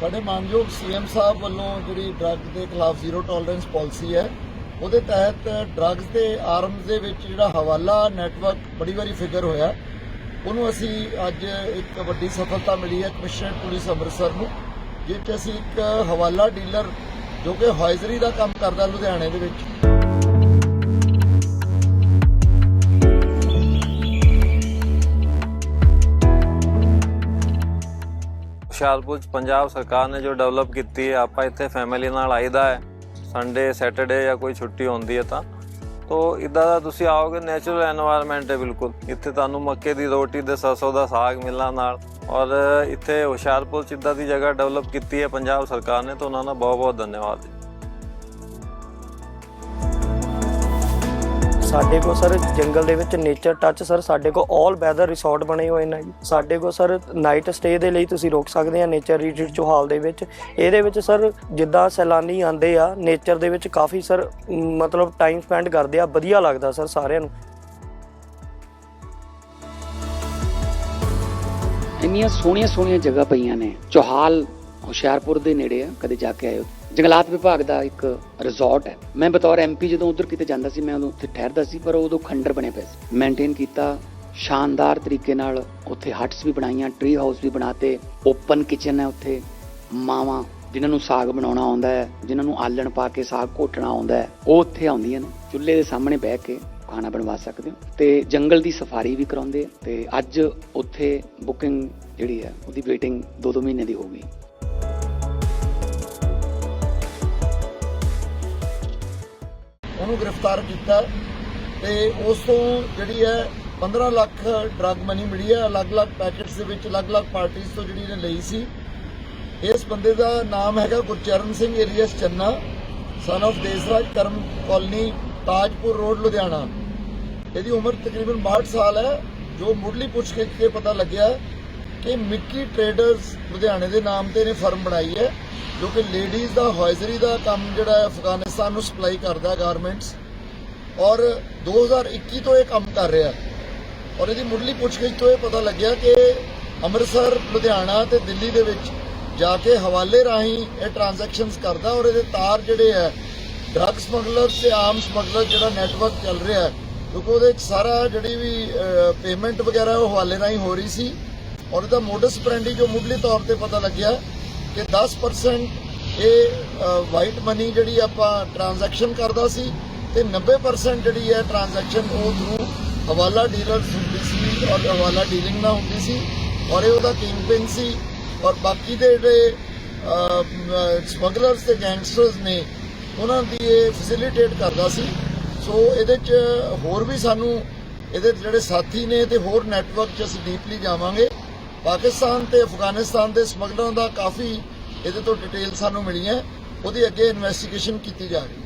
ਸਾਡੇ ਮਾਨਯੋਗ ਸੀਐਮ ਸਾਹਿਬ ਵੱਲੋਂ ਜਿਹੜੀ ਡਰੱਗ ਦੇ ਖਿਲਾਫ ਜ਼ੀਰੋ ਟੋਲਰੈਂਸ ਪਾਲਿਸੀ ਹੈ, ਉਹਦੇ ਤਹਿਤ ਡਰੱਗਸ ਤੇ ਆਰਮਸ ਦੇ ਵਿੱਚ ਜਿਹੜਾ ਹਵਾਲਾ ਨੈਟਵਰਕ ਬੜੀ ਵਾਰੀ ਫਿਗਰ ਹੋਇਆ। ਉਹਨੂੰ ਅਸੀਂ ਅੱਜ ਇੱਕ ਵੱਡੀ ਸਫਲਤਾ ਮਿਲੀ ਹੈ ਕਮਿਸ਼ਨਰ ਪੁਲਿਸ ਅੰਮ੍ਰਿਤਸਰ ਨੂੰ ਜਿਸ 'ਚ ਅਸੀਂ ਇੱਕ ਹਵਾਲਾ ਡੀਲਰ ਜੋ ਕਿ ਹਾਇਜ਼ਰੀ ਦਾ ਕੰਮ ਕਰਦਾ ਲੁਧਿਆਣੇ ਦੇ ਵਿੱਚ। ਹੁਸ਼ਿਆਰਪੁਰ 'ਚ ਪੰਜਾਬ ਸਰਕਾਰ ਨੇ ਜੋ ਡਿਵੈਲਪ ਕੀਤੀ ਹੈ, ਆਪਾਂ ਇੱਥੇ ਫੈਮਿਲੀ ਨਾਲ ਆਈਦਾ ਹੈ। ਸੰਡੇ ਸੈਟਰਡੇ ਜਾਂ ਕੋਈ ਛੁੱਟੀ ਹੁੰਦੀ ਹੈ ਤਾਂ। ਤੋ ਇਦਾਂ ਦਾ ਤੁਸੀਂ ਆਓਗੇ ਨੇਚਰਲ এনवायरमेंट ਹੈ ਬਿਲਕੁਲ। ਇੱਥੇ ਤੁਹਾਨੂੰ ਮੱਕੇ ਦੀ ਰੋਟੀ ਤੇ ਸਰਸੋਂ ਦਾ ਸਾਗ ਮਿਲਣਾ ਨਾਲ। ਔਰ ਇੱਥੇ ਹੁਸ਼ਿਆਰਪੁਰ 'ਚ ਇਦਾਂ ਦੀ ਜਗ੍ਹਾ ਡਿਵੈਲਪ ਕੀਤੀ ਹੈ ਪੰਜਾਬ ਸਰਕਾਰ ਨੇ, ਤਾਂ ਉਹਨਾਂ ਦਾ ਬਹੁਤ ਬਹੁਤ ਧੰਨਵਾਦ। ਸਾਡੇ ਕੋਲ ਸਰ ਜੰਗਲ ਦੇ ਵਿੱਚ ਨੇਚਰ ਟੱਚ ਸਰ, ਸਾਡੇ ਕੋਲ 올 ਵੈਦਰ ਰਿਸੋਰਟ ਬਣੇ ਹੋਏ ਨੇ ਜੀ। ਸਾਡੇ ਕੋਲ ਸਰ ਨਾਈਟ ਸਟੇ ਦੇ ਲਈ ਤੁਸੀਂ ਰੁਕ ਸਕਦੇ ਆ ਨੇਚਰ ਰਿਟਰੀਟ ਚੋਹਾਲ ਦੇ ਵਿੱਚ। ਇਹਦੇ ਵਿੱਚ ਸਰ ਜਿੱਦਾਂ ਸੈਲਾਨੀ ਆਉਂਦੇ ਆ ਨੇਚਰ ਦੇ ਵਿੱਚ ਕਾਫੀ ਸਰ ਮਤਲਬ ਟਾਈਮ ਸਪੈਂਡ ਕਰਦੇ ਆ, ਵਧੀਆ ਲੱਗਦਾ ਸਰ ਸਾਰਿਆਂ ਨੂੰ। ਇੰਨੀਆਂ ਸੋਹਣੀਆਂ ਸੋਹਣੀਆਂ ਜਗ੍ਹਾ ਪਈਆਂ ਨੇ, ਚੋਹਾਲ ਹੁਸ਼ਿਆਰਪੁਰ ਦੇ ਨੇੜੇ ਆ, ਕਦੇ ਜਾ ਕੇ ਆਇਓ। ਜੰਗਲਾਤ ਵਿਭਾਗ ਦਾ ਇੱਕ ਰਿਜ਼ੋਰਟ ਹੈ। ਮੈਂ ਬਤੌਰ ਐਮਪੀ ਜਦੋਂ ਉਧਰ ਕਿਤੇ ਜਾਂਦਾ ਸੀ, ਮੈਂ ਉਦੋਂ ਉੱਥੇ ਠਹਿਰਦਾ ਸੀ, ਪਰ ਉਦੋਂ ਖੰਡਰ ਬਣੇ ਪਏ ਸੀ। ਮੇਨਟੇਨ ਕੀਤਾ, ਸ਼ਾਨਦਾਰ ਤਰੀਕੇ ਨਾਲ ਉੱਥੇ ਹਟਸ ਵੀ ਬਣਾਈਆਂ ਟ੍ਰੀ ਹਾਊਸ ਵੀ ਬਣਾਤੇ ਓਪਨ ਕਿਚਨ ਹੈ ਉੱਥੇ। ਮਾਵਾਂ ਜਿਨ੍ਹਾਂ ਨੂੰ ਸਾਗ ਬਣਾਉਣਾ ਆਉਂਦਾ ਹੈ, ਜਿਨ੍ਹਾਂ ਨੂੰ ਆਲਣ ਪਾ ਕੇ ਸਾਗ ਘੋਟਣਾ ਆਉਂਦਾ ਹੈ, ਉਹ ਉੱਥੇ ਆਉਂਦੀਆਂ ਨੇ। ਚੁੱਲ੍ਹੇ ਦੇ ਸਾਹਮਣੇ ਬਹਿ ਕੇ ਖਾਣਾ ਬਣਵਾ ਸਕਦੇ ਹੋ। ਤੇ ਜੰਗਲ ਦੀ ਸਫਾਰੀ ਵੀ ਕਰਾਉਂਦੇ ਤੇ ਅੱਜ ਉੱਥੇ ਬੁਕਿੰਗ ਜਿਹੜੀ ਹੈ, ਉਹਦੀ ਵੇਟਿੰਗ 2-2 ਮਹੀਨੇ ਦੀ ਹੋ ਗਈ। ਉਹਨੂੰ ਗ੍ਰਿਫਤਾਰ ਕੀਤਾ ਤੇ ਉਸ ਤੋਂ ਜਿਹੜੀ ਹੈ 15 ਲੱਖ ਡਰੱਗ ਮਨੀ ਮਿਲੀ ਹੈ, ਅਲੱਗ-ਅਲੱਗ ਪੈਕੇਟਸ ਦੇ ਵਿੱਚ, ਅਲੱਗ-ਅਲੱਗ ਪਾਰਟੀਆਂ ਤੋਂ ਜਿਹੜੀ ਇਹਨੇ ਲਈ ਸੀ। ਇਸ ਬੰਦੇ ਦਾ ਨਾਮ ਹੈਗਾ Gurcharan Singh alias Channa son of Desraj Karam colony Tajpur road Ludhiana. ਇਹਦੀ ਉਮਰ ਤਕਰੀਬਨ 62 ਸਾਲ ਹੈ, ਜੋ ਮੁੱਢਲੀ ਪੁੱਛ ਕੇ ਪਤਾ ਲੱਗਿਆ ਕਿ ਮਿੱਕੀ ਟ੍ਰੇਡਰਸ ਲੁਧਿਆਣੇ ਦੇ ਨਾਮ ਤੇ ਇਹਨੇ ਫਰਮ ਬਣਾਈ ਹੈ, ਜੋ ਕਿ ਲੇਡੀਜ਼ ਦਾ, ਹਾਇਜ਼ਰੀ ਦਾ ਕੰਮ ਜਿਹੜਾ ਹੈ ਅਫਗਾਨਿਸਤਾਨ ਨੂੰ ਸਪਲਾਈ ਕਰਦਾ ਗਾਰਮੈਂਟਸ। ਔਰ 2021 ਤੋਂ ਇਹ ਕੰਮ ਕਰ ਰਿਹਾ। ਔਰ ਇਹਦੀ ਮੁੱਢਲੀ ਪੁੱਛਗਿੱਛ ਤੋਂ ਇਹ ਪਤਾ ਲੱਗਿਆ ਕਿ ਅੰਮ੍ਰਿਤਸਰ, ਲੁਧਿਆਣਾ ਤੇ ਦਿੱਲੀ ਦੇ ਵਿੱਚ ਜਾ ਕੇ ਹਵਾਲੇ ਰਾਹੀਂ ਇਹ ਟ੍ਰਾਂਜੈਕਸ਼ਨਸ ਕਰਦਾ ਔਰ ਇਹਦੇ ਤਾਰ ਜਿਹੜੇ ਹੈ ਡਰੱਗ ਸਮਗਲਰ ਤੇ ਆਮ ਸਮਗਲਰ ਜਿਹੜਾ ਨੈਟਵਰਕ ਚੱਲ ਰਿਹਾ ਹੈ, ਕਿਉਂਕਿ ਉਹਦੇ ਸਾਰਾ ਜਿਹੜੀ ਵੀ ਪੇਮੈਂਟ ਵਗੈਰਾ ਉਹ ਹਵਾਲੇ ਰਾਹੀਂ ਹੋ ਰਹੀ ਸੀ। ਔਰ ਇਹਦਾ ਮੋਡਸ ਪ੍ਰੈਂਡੀ ਜੋ ਮੁੱਢਲੇ ਤੌਰ ਤੇ ਪਤਾ ਲੱਗਿਆ ਕਿ 10% ਇਹ ਵਾਈਟ ਮਨੀ ਜਿਹੜੀ ਆਪਾਂ ਟ੍ਰਾਂਜੈਕਸ਼ਨ ਕਰਦਾ ਸੀ ਤੇ 90% ਜਿਹੜੀ ਹੈ ਟ੍ਰਾਂਜੈਕਸ਼ਨ ਉਹ ਥਰੂ ਹਵਾਲਾ ਡੀਲਰਸ ਹੁੰਦੀ ਸੀ ਔਰ ਹਵਾਲਾ ਡੀਲਿੰਗ ਨਾਲ ਹੁੰਦੀ ਸੀ ਔਰ ਇਹ ਉਹਦਾ ਕਿੰਗਪਿਨ ਸੀ ਔਰ ਬਾਕੀ ਦੇ ਜਿਹੜੇ ਸਮਗਲਰਸ ਤੇ ਗੈਂਗਸਟਰਸ ਨੇ ਉਹਨਾਂ ਦੀ ਇਹ ਫੈਸਿਲਿਟੇਟ ਕਰਦਾ ਸੀ। ਸੋ ਇਹਦੇ ਚ ਹੋਰ ਵੀ ਸਾਨੂੰ, ਇਹਦੇ ਜਿਹੜੇ ਸਾਥੀ ਨੇ ਤੇ ਹੋਰ ਨੈਟਵਰਕ ਚ ਅਸੀਂ ਡੀਪਲੀ ਜਾਵਾਂਗੇ। ਪਾਕਿਸਤਾਨ ਤੇ ਅਫਗਾਨਿਸਤਾਨ ਦੇ ਸਮਗਲਰਾਂ ਦਾ ਕਾਫੀ ਇਹਦੇ ਤੋਂ ਡਿਟੇਲ ਸਾਨੂੰ ਮਿਲੀਆਂ ਉਹਦੀ ਅੱਗੇ ਇਨਵੈਸਟੀਗੇਸ਼ਨ ਕੀਤੀ ਜਾ ਰਹੀ ਹੈ।